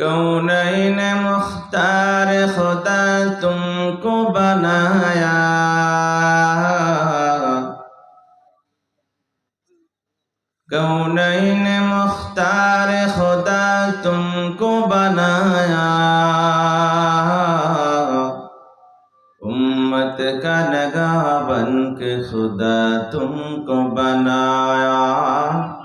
کیوں نہیں نے مختار خدا تم کو بنایا۔ کیوں نہیں نے مختار خدا تم کو بنایا۔ امت کا نگاہ بن کے خدا تم کو بنایا۔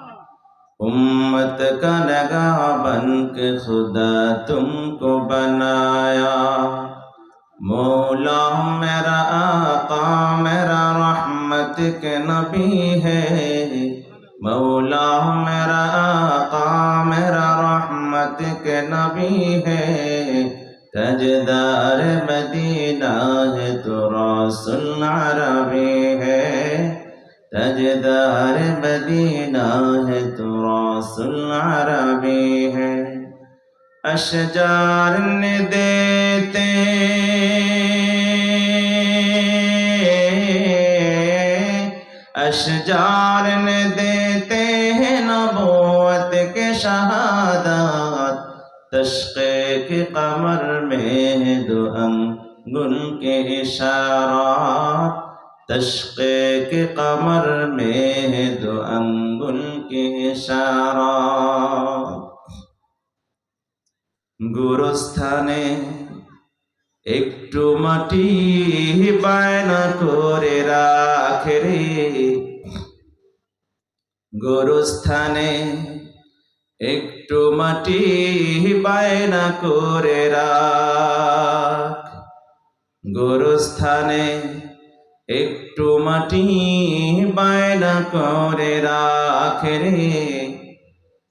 उम्मत का नगा बन के खुदा तुमको बनाया मौला मेरा आका मेरा रहमत के नबी है मौला मेरा आका मेरा रहमत के नबी है तजदार मदीना है तो रसूल अरबी है سجدار مدینہ ہے تو رسول عربی ہے اشجار نے دیتے اشجار نے دیتے ہیں نبوت کے شہادات تشقے کے قمر میں دو انگل کے اشارات تشقے کے قمر میں دو انگل کے اشارہ গুরুস্থানে একটু মাটি বায়না করে রাখে রে। গুরুস্থানে একটু মাটি বায়না করে রাখ। গুরুস্থানে একটু মাটি বায়না করে রাখে রে।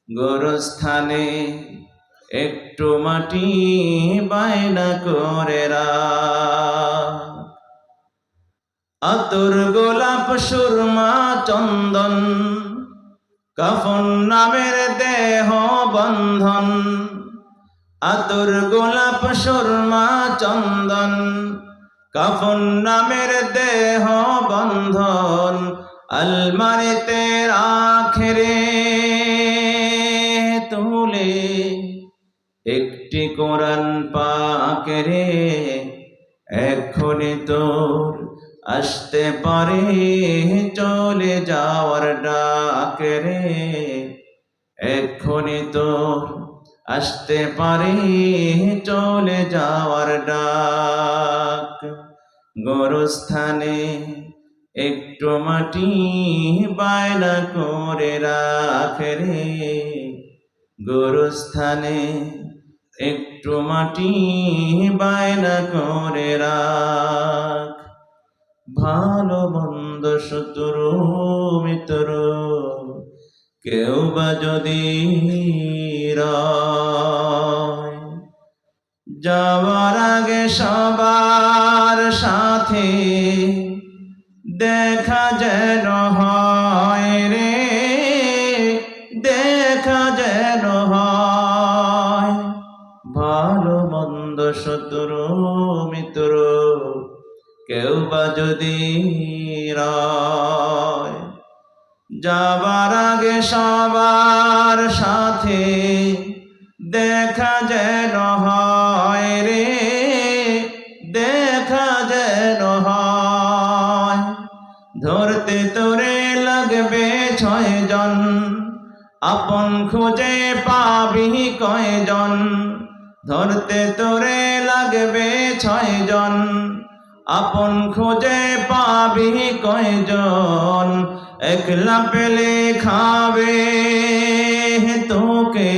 গোরস্থানে একটু মাটি বায়না করে আতর গোলাপ, সুরমা, চন্দন, কাফন নামের দেহ বন্ধন। আতর গোলাপ, সুরমা, চন্দন কাফন নামের দেহ বন্ধন আলমারিতে রাখে তুলে? একটি কোরআন পাকে রে তোর আসতে পারে, চলে যাওয়ার ডাক রে। তোর আসতে পারে, চলে যাওয়ার ডাক। গোরস্থানে একটু মাটি বায়না করে রাখে রে। গোরস্থানে একটু মাটি বায়না করে রাখ। ভালো মন্দ শত্রু মিত্র, কেউ বা যদি যাওয়ার আগে সবার সাথে দেখা যেন হয় রে, দেখা যেন হয়। ভালো, মন্দ, শত্রু, মিত্র কেউ বা যদি যাবার আগে সবার সাথে দেখা যেন হয়। ছয় জন আপন খুঁজে পাবি কয়জন? ধরতে তোরে লাগবে ছয়জন। আপন খুঁজে পাবি কয়জন? একলা পেলে খাবে তোকে।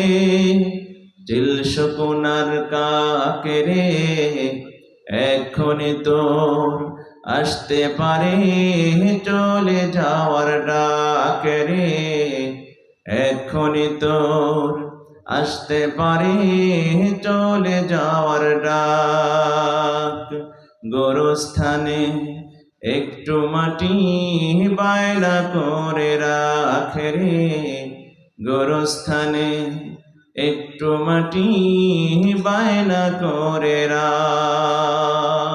চিল শকুনার কাকে রে? এখনই তোর আসতে পারে চলে যাওয়ার রে এখনই তোর আসতে পারে, চলে যাওয়ার ডাক। গোরস্থানে একটু মাটি বায়না করে রাখে রে। গোরস্থানে একটু মাটি বায়না করে রাখ।